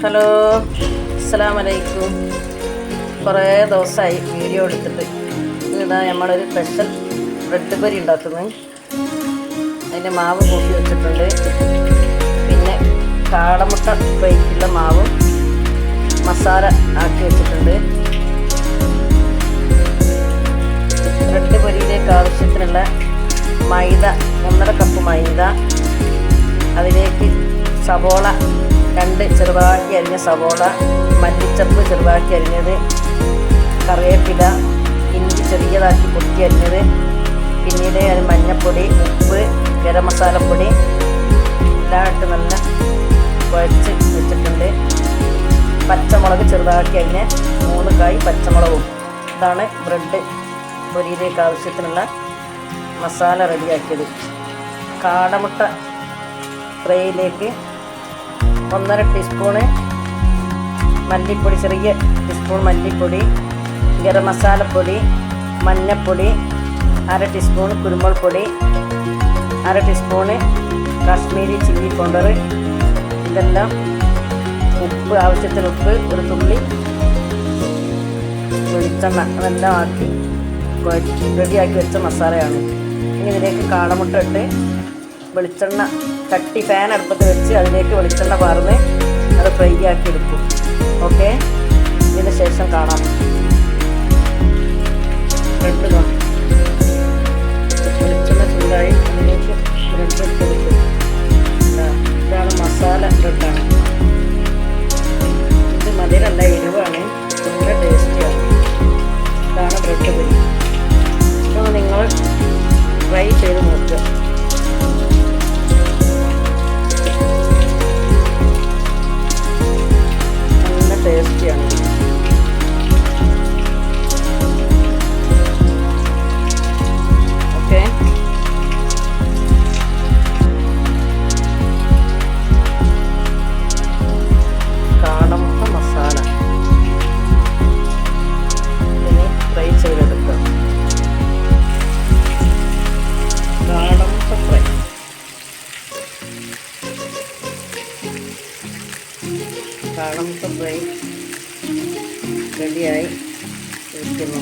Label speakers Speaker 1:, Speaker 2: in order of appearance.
Speaker 1: Hello. അസ്സാം കുറേ ദിവസമായി വീഡിയോ എടുത്തിട്ട്. ഇതാ നമ്മളൊരു സ്പെഷ്യൽ ബ്രെഡ് പൊരി ഉണ്ടാക്കുന്നത്. അതിന്റെ മാവ് കൂട്ടി വെച്ചിട്ടുണ്ട്. പിന്നെ കാടമുട്ട ബൈക്കുള്ള മാവ് മസാല ആക്കി വെച്ചിട്ടുണ്ട്. ബ്രെഡ് പൊരിയിലേക്ക് ആവശ്യത്തിനുള്ള മൈദ ഒന്നര കപ്പ് മൈദ അതിലേക്ക് സവോള രണ്ട് ചെറുതാക്കി അരിഞ്ഞ സവോള മല്ലിച്ചപ്പ് ചെറുതാക്കി അരിഞ്ഞത് കറിവേപ്പില ഇഞ്ചി ചെറിയതാക്കി പൊട്ടി അരിഞ്ഞത് പിന്നീട് അത് മഞ്ഞൾപ്പൊടി ഉപ്പ് ഗരം മസാലപ്പൊടി എല്ലാം ഇട്ട് നല്ല കുഴച്ച് വെച്ചിട്ടുണ്ട്. പച്ചമുളക് ചെറുതാക്കി അതിന് മൂന്ന് കായ് പച്ചമുളകും. ഇതാണ് ബ്രെഡ് പൊരിയിലേക്ക് ആവശ്യത്തിനുള്ള മസാല റെഡിയാക്കിയത്. കാടമുട്ട ഫ്രൈയിലേക്ക് ഒന്നര ടീസ്പൂണ് മല്ലിപ്പൊടി ചെറിയ ടീസ്പൂൺ മല്ലിപ്പൊടി ഗരം മസാലപ്പൊടി മഞ്ഞൾപ്പൊടി അര ടീസ്പൂൺ കുരുമുളക് പൊടി അര ടീസ്പൂണ് കാശ്മീരി ചില്ലി പൗഡർ ഇതെല്ലാം ഉപ്പ് ആവശ്യത്തിന് ഉപ്പ് ഒരു തുള്ളി വെളിച്ചെണ്ണ അതെല്ലാം ആക്കി റെഡിയാക്കി വെച്ച മസാലയാണ്. ഇനി ഇതിലേക്ക് കാളമുട്ട ഇട്ട് വെളിച്ചെണ്ണ തട്ടി ഫാൻ അടുപ്പത്ത് വെച്ച് അതിലേക്ക് വെളിച്ചെണ്ണ പാർന്ന് അത് ഫ്രൈ ആക്കി എടുക്കും. ഓക്കെ ഇതിന് ശേഷം കാണാം. കാടമുട്ട ഫ്രൈ റെഡിയായി. ഇരിക്കുന്നു.